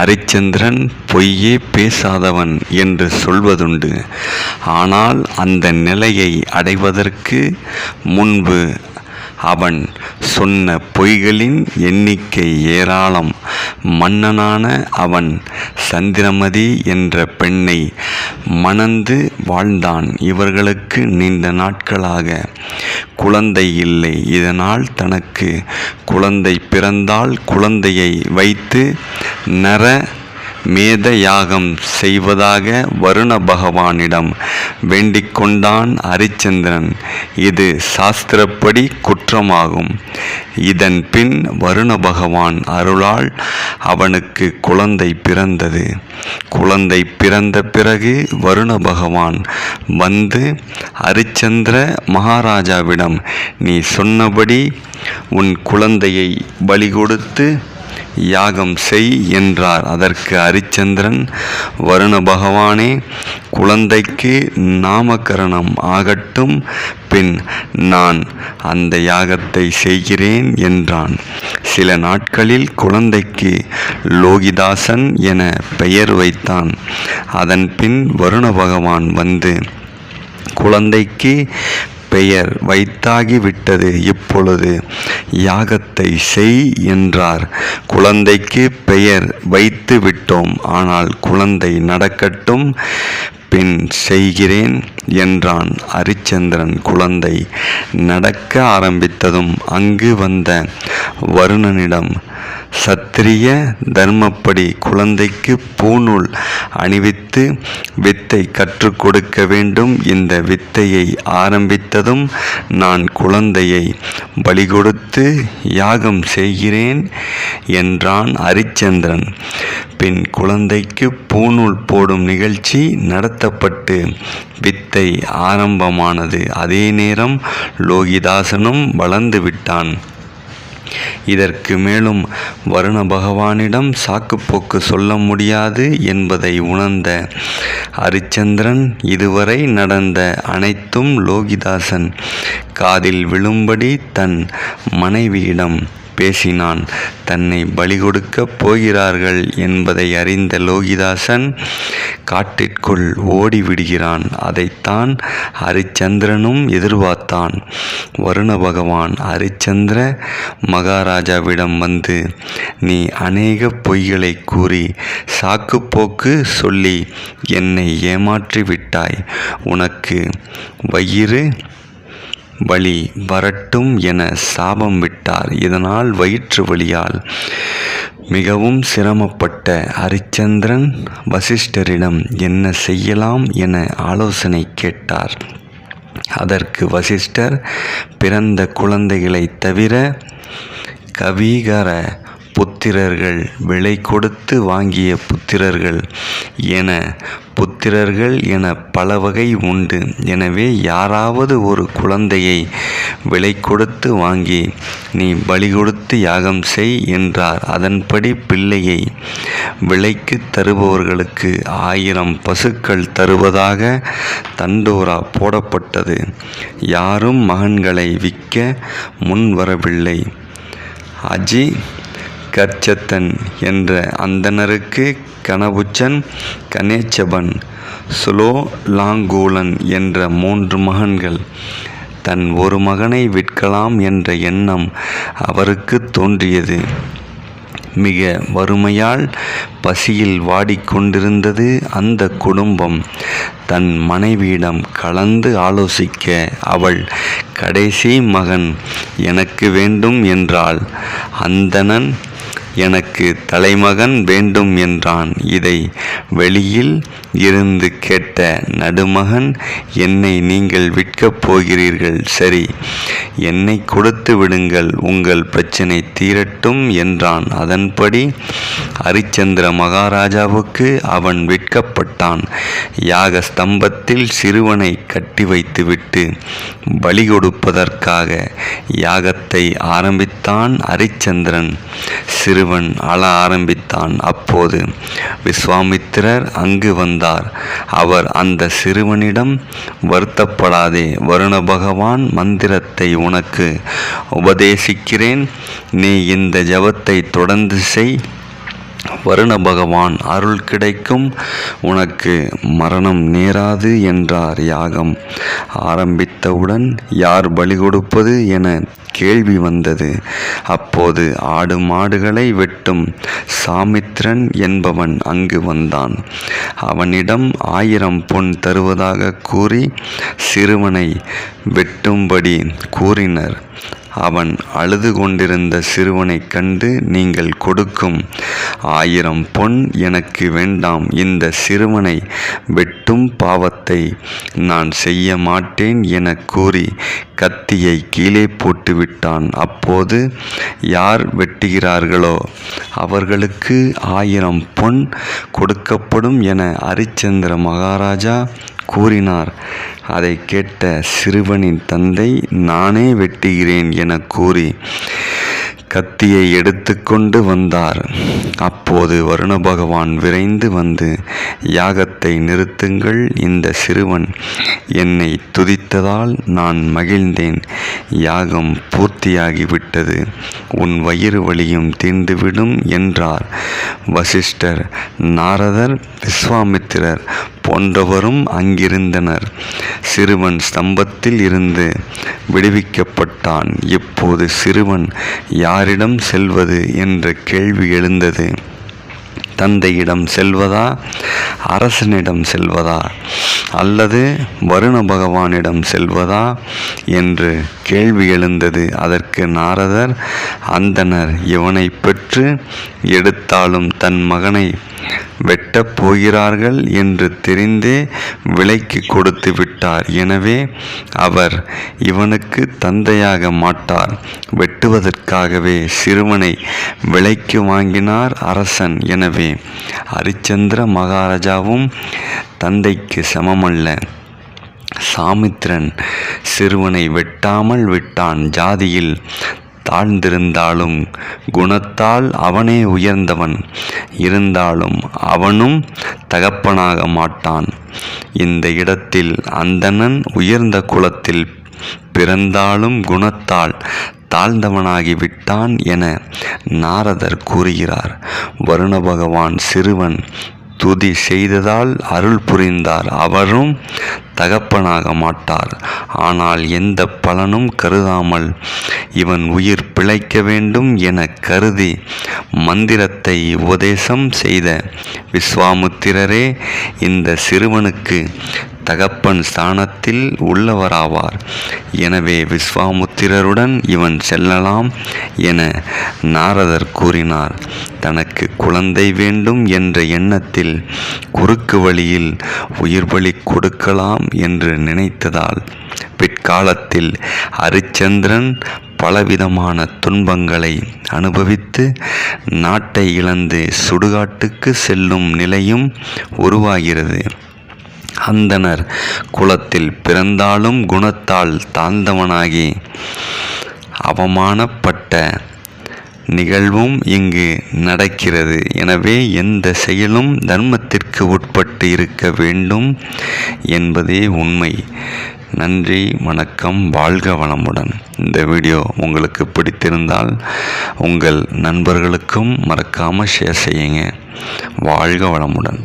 அரிச்சந்திரன் பொய்யே பேசாதவன் என்று சொல்வதுண்டு. ஆனால் அந்த நிலையை அடைவதற்கு முன்பு அவன் சொன்ன பொய்களின் எண்ணிக்கை ஏராளம். மன்னனான அவன் சந்திரமதி என்ற பெண்ணை மணந்து வாழ்ந்தான். இவர்களுக்கு நீண்ட நாட்களாக குழந்தை இல்லை. இதனால் தனக்கு குழந்தை பிறந்தால் குழந்தையை வைத்து நர மேத யாகம் செய்வதாக வருண பகவானிடம் வேண்டிக் கொண்டான் ஹரிச்சந்திரன் இது சாஸ்திரப்படி குற்றமாகும். இதன் பின் வருண பகவான் அருளால் அவனுக்கு குழந்தை பிறந்தது. குழந்தை பிறந்த பிறகு வருண பகவான் வந்து ஹரிச்சந்திர மகாராஜாவிடம் நீ சொன்னபடி உன் குழந்தையை பலி கொடுத்து யாகம் செய் என்றார். அதற்கு ஹரிச்சந்திரன் வருண பகவானே குழந்தைக்கு நாமகரணம் ஆகட்டும். பின் நான் அந்த யாகத்தை செய்கிறேன் என்றான். சில நாட்களில் குழந்தைக்கு லோகிதாசன் என பெயர் வைத்தான். அதன் பின் வருண பகவான் வந்து குழந்தைக்கு பெயர் வைத்தாகிவிட்டது. இப்பொழுது யாகத்தை செய் என்றார். குழந்தைக்கு பெயர் வைத்து விட்டோம் ஆனால் குழந்தை நடக்கட்டும் பின் செய்கிறேன் என்றான். ஹரிச்சந்திரன் குழந்தை நடக்க ஆரம்பித்ததும் அங்கு வந்த வருணனிடம் சத்திரிய தர்மப்படி குழந்தைக்கு பூநூல் அணிவித்து வித்தை கற்றுக் கொடுக்க வேண்டும். இந்த வித்தையை ஆரம்பித்ததும் நான் குழந்தையை பலி கொடுத்து யாகம் செய்கிறேன் என்றான் ஹரிச்சந்திரன். பின் குழந்தைக்கு பூநூல் போடும் நிகழ்ச்சி நடத்தப்பட்டு வித்தை ஆரம்பமானது. அதே நேரம் லோகிதாசனும் வளர்ந்து விட்டான். இதற்கு மேலும் வருண பகவானிடம் சாக்குப்போக்கு சொல்ல முடியாது என்பதை உணர்ந்த ஹரிச்சந்திரன் இதுவரை நடந்த அனைத்தும் லோகிதாசன் காதில் விழும்படி தன் மனைவியிடம் பேசினான். தன்னை பலி கொடுக்கப் போகிறார்கள் என்பதை அறிந்த லோகிதாசன் காட்டிற்குள் ஓடிவிடுகிறான். அதைத்தான் ஹரிச்சந்திரனும் எதிர்பார்த்தான். வருண பகவான் ஹரிச்சந்திர மகாராஜாவிடம் வந்து நீ அநேக பொய்களை கூறி சாக்குப்போக்கு சொல்லி என்னை ஏமாற்றி விட்டாய் உனக்கு வயிறு வழி வரட்டும் என சாபம் விட்டார். இதனால் வயிற்று வழியால் மிகவும் சிரமப்பட்ட ஹரிச்சந்திரன் வசிஷ்டரிடம் என்ன செய்யலாம் என ஆலோசனை கேட்டார். அதற்கு வசிஷ்டர் பிறந்த குழந்தைகளை தவிர கவீகர புத்திரர்கள் விலை கொடுத்து வாங்கிய புத்திரர்கள் என புத்திரர்கள் என பல வகை உண்டு. எனவே யாராவது ஒரு குழந்தையை விலை கொடுத்து வாங்கி நீ பலி கொடுத்து யாகம் செய் என்றார். அதன்படி பிள்ளையை விலைக்கு தருபவர்களுக்கு ஆயிரம் பசுக்கள் தருவதாக தண்டோரா போடப்பட்டது. யாரும் மகன்களை விற்க முன் வரவில்லை அஜி கர்ச்சத்தன் என்ற அந்தணருக்கு கனபுச்சன் கணேச்சபன் சுலோ லாங்கூலன் என்ற மூன்று மகன்கள். தன் ஒரு மகனை விற்கலாம் என்ற எண்ணம் அவருக்கு தோன்றியது. மிக வறுமையால் பசியில் வாடிக்கொண்டிருந்தது அந்த குடும்பம். தன் மனைவியிடம் கலந்து ஆலோசிக்க அவள் கடைசி மகன் எனக்கு வேண்டும் என்றாள். அந்தணன் எனக்கு தலைமகன் வேண்டும் என்றான். இதை வெளியில் இருந்து கேட்ட நடுமகன் என்னை நீங்கள் விற்கப் போகிறீர்கள். சரி என்னை கொடுத்து விடுங்கள் உங்கள் பிரச்சனை தீரட்டும் என்றான். அதன்படி ஹரிச்சந்திர மகாராஜாவுக்கு அவன் விற்கப்பட்டான். யாக ஸ்தம்பத்தில் சிறுவனை கட்டி வைத்துவிட்டு பலி கொடுப்பதற்காக யாகத்தை ஆரம்பித்தான் ஹரிச்சந்திரன் சிறுவன் அழ ஆரம்பித்தான். அப்போது விஸ்வாமித்திரர் அங்கு வந்தார். அவர் அந்த சிறுவனிடம் வருத்தப்படாதே வருண பகவான் மந்திரத்தை உனக்கு உபதேசிக்கிறேன். நீ இந்த ஜபத்தை தொடர்ந்து செய். வருண பகவான் அருள் கிடைக்கும் உனக்கு மரணம் நேராது என்றார் யாகம். ஆரம்பித்தவுடன் யார் பலி கொடுப்பது என கேள்வி வந்தது. அப்போது ஆடு மாடுகளை வெட்டும் சாமித்ரன் என்பவன் அங்கு வந்தான். அவனிடம் ஆயிரம் பொன் தருவதாக கூறி சிறுவனை வெட்டும்படி கூறினர். அவன் அழுது கொண்டிருந்த சிறுவனைக் கண்டு நீங்கள் கொடுக்கும் ஆயிரம் பொன் எனக்கு வேண்டாம். இந்த சிறுவனை வெட்டும் பாவத்தை நான் செய்ய மாட்டேன் என கூறி கத்தியை கீழே போட்டுவிட்டான். அப்போது யார் வெட்டுகிறார்களோ அவர்களுக்கு ஆயிரம் பொன் கொடுக்கப்படும் என ஹரிச்சந்திர மகாராஜா கூறினார். அதை கேட்ட சிறுவனின் தந்தை நானே வெட்டுகிறேன் என கூறி கத்தியை எடுத்துக்கொண்டு வந்தார். அப்போது வருண பகவான் விரைந்து வந்து யாகத்தை நிறுத்துங்கள் இந்த சிறுவன் என்னை துதித்ததால் நான் மகிழ்ந்தேன். யாகம் பூர்த்தியாகிவிட்டது. உன் வயிறு வலியும் தீர்ந்துவிடும் என்றார். வசிஷ்டர் நாரதர் விஸ்வாமித்திரர் போன்றவரும் அங்கிருந்தனர். சிறுவன் ஸ்தம்பத்தில் இருந்து விடுவிக்கப்பட்டான். இப்போது சிறுவன் யாரிடம் செல்வது? என்ற கேள்வி எழுந்தது. தந்தையிடம் செல்வதா? அரசனிடம் செல்வதா? அல்லது வருண பகவானிடம் செல்வதா? என்று கேள்வி எழுந்தது. அதற்கு நாரதர் அந்தனர் இவனை பெற்று எடுத்தாலும் தன் மகனை வெட்டப் போகிறார்கள் என்று தெரிந்தே விலைக்கு கொடுத்து விட்டார். எனவே அவர் இவனுக்கு தந்தையாக மாட்டார். வெட்டுவதற்காகவே சிறுவனை விலைக்கு வாங்கினார் அரசன். எனவே ஹரிச்சந்திர மகாராஜாவும் தந்தைக்கு சமமல்ல. சாமித்திரன் சிறுவனை வெட்டாமல் விட்டான். ஜாதியில் தாழ்ந்திருந்தாலும் குணத்தால் அவனே உயர்ந்தவன். இருந்தாலும் அவனும் தகப்பனாக மாட்டான். இந்த இடத்தில் அந்தணன் உயர்ந்த குலத்தில் பிறந்தாலும் குணத்தால் தாழ்ந்தவனாகி விட்டான் என நாரதர் கூறுகிறார். வருண பகவான் சிறுவன் துதி செய்ததால் அருள் புரிந்தார். அவரும் தகப்பனாக மாட்டார். ஆனால் எந்த பலனும் கருதாமல் இவன் உயிர் பிழைக்க வேண்டும் என கருதி மந்திரத்தை உபதேசம் செய்த விஸ்வாமுத்திரரே இந்த சிறுவனுக்கு தகப்பன் ஸ்தானத்தில் உள்ளவராவார். எனவே விஸ்வாமுத்திரருடன் இவன் செல்லலாம் என நாரதர் கூறினார். தனக்கு குழந்தை வேண்டும் என்ற எண்ணத்தில் குறுக்கு வழியில் உயிர் பலி கொடுக்கலாம் என்று நினைத்ததால் பிற்காலத்தில் ஹரிச்சந்திரன் பலவிதமான துன்பங்களை அனுபவித்து நாட்டை இழந்து சுடுகாட்டுக்கு செல்லும் நிலையும் உருவாகிறது. அந்தனர் குலத்தில் பிறந்தாலும் குணத்தால் தாழ்ந்தவனாகி அவமானப்பட்ட நிகழ்வும் இங்கு நடக்கிறது. எனவே எந்த செயலும் தர்மத்திற்கு உட்பட்டு இருக்க வேண்டும் என்பதே உண்மை. நன்றி வணக்கம் வாழ்க வளமுடன். இந்த வீடியோ உங்களுக்கு பிடித்திருந்தால் உங்கள் நண்பர்களுக்கும் மறக்காமல் ஷேர் செய்யுங்க. வாழ்க வளமுடன்.